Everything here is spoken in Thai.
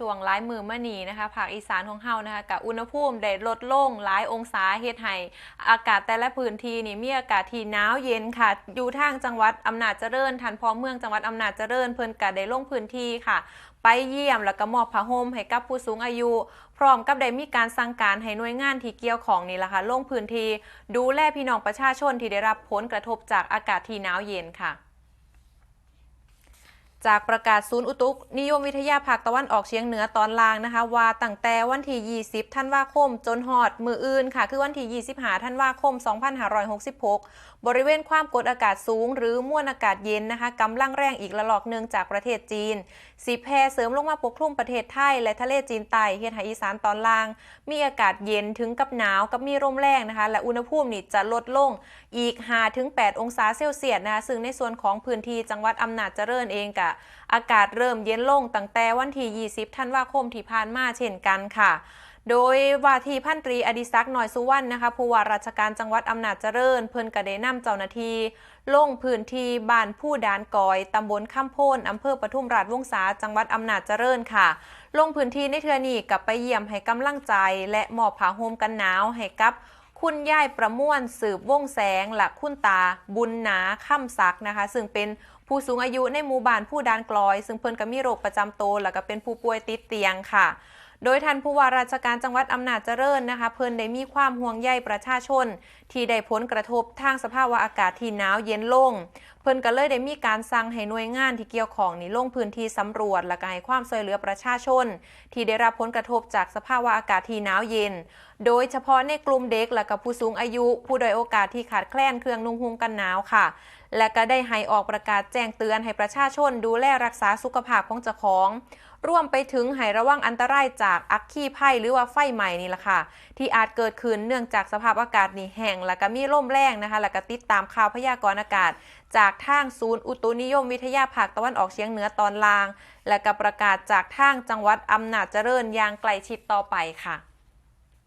ช่วงหลายมือมะนีนะคะภาคอีสานของเฮานะคะกับอุณหภูมิได้ลดลงหลายองศาเฮ็ดให้อากาศแต่ละพื้นที่นี่มีอากาศที่หนาวเย็นค่ะ อยู่ทางจังหวัดอำนาจเจริญทันพอเมืองจังหวัดอำนาจเจริญเพิ่นก็ได้ลงพื้นที่ค่ะ ไปเยี่ยมแล้วก็มอบผ้าห่มให้กับผู้สูงอายุ พร้อมกับได้มีการสั่งการให้หน่วยงานที่เกี่ยวของนี่ล่ะค่ะลงพื้นที่ดูแลพี่น้องประชาชนที่ได้รับผลกระทบจากอากาศที่หนาวเย็นค่ะ จากประกาศศูนย์อุตุนิยมวิทยาภาคตะวันออกเฉียงเหนือตอนล่างนะคะ ว่าตั้งแต่วันที่ 20 ธันวาคม จนฮอดมืออื่นค่ะ คือวันที่ 25 ธันวาคม 2566 บริเวณความกดอากาศสูง หรือมวลอากาศเย็นนะคะกำลังแรงอีกระลอกหนึ่งจากประเทศจีน สีแพรเสริมลงมาปกคลุมประเทศไทย และทะเลจีนใต้เฮ็ดให้อีสานตอนล่าง มีอากาศเย็นถึงกับหนาวกับมีลมแรงนะคะ และอุณหภูมินี่จะลดลงอีก5-8องศาเซลเซียสนะคะซึ่งในส่วนของพื้นที่จังหวัดอำนาจเจริญเองกะอากาศเริ่มเย็นลงตั้งแต่วันที่ 20 ธันวาคมที่ผ่านมาเช่นกันค่ะโดยว่าที่พันตรีอดิศักดิ์หน่อยสุวรรณนะคะผู้ว่าราชการจังหวัดอำนาจเจริญ เพิ่นกระได้นำเจ้าหน้าที่ลงพื้นที่บ้านผู้ดานกอยตำบลข้ามโพนอำเภอปทุมราชวงศาจังหวัดอำนาจเจริญค่ะ ลงพื้นที่ในเทือนี้กับไปเยี่ยมให้กำลังใจ และมอบผ้าห่มกันหนาวให้กับ คุณย่ายประม่วนสืบวงแสงและคุณตา บุญหนาค่ำซักนะคะ ซึ่งเป็นผู้สูงอายุในหมู่บ้านผู้ดานกลอย ซึ่งเพิ่นก็มีโรคประจำตัวแล้วก็เป็นผู้ป่วยติดเตียงค่ะ โดยท่านผู้ว่าราชการจังหวัดอำนาจเจริญนะคะ เพิ่นได้มีความห่วงใยประชาชน ที่ได้ผลกระทบทางสภาวะอากาศที่หนาวเย็นลง เพิ่นก็เลยได้มีการสั่งให้หน่วยงานที่เกี่ยวของนี่ลงพื้นที่สำรวจและก็ให้ความช่วยเหลือประชาชน ที่ได้รับผลกระทบจากสภาวะอากาศที่หนาวเย็น โดยเฉพาะในกลุ่มเด็กและกับผู้สูงอายุ ผู้ด้อยโอกาสที่ขาดแคลนเครื่องนุ่งห่มกันหนาวค่ะ และก็ได้ให้ออกประกาศแจ้งเตือนให้ประชาชนดูแลรักษาสุขภาพของเจ้าของร่วมไปถึงให้ระวังอันตรายจากอัคคีภัยหรือว่าไฟใหม่นี่แหละค่ะ ที่อาจเกิดขึ้นเนื่องจากสภาพอากาศนี่แห้งและก็มีลมแรงนะคะ และก็ติดตามข่าวพยากรณ์อากาศ จากทางศูนย์อุตุนิยมวิทยาภาคตะวันออกเฉียงเหนือตอนล่าง และก็ประกาศจากทางจังหวัดอำนาจเจริญอย่างใกล้ชิดต่อไปค่ะ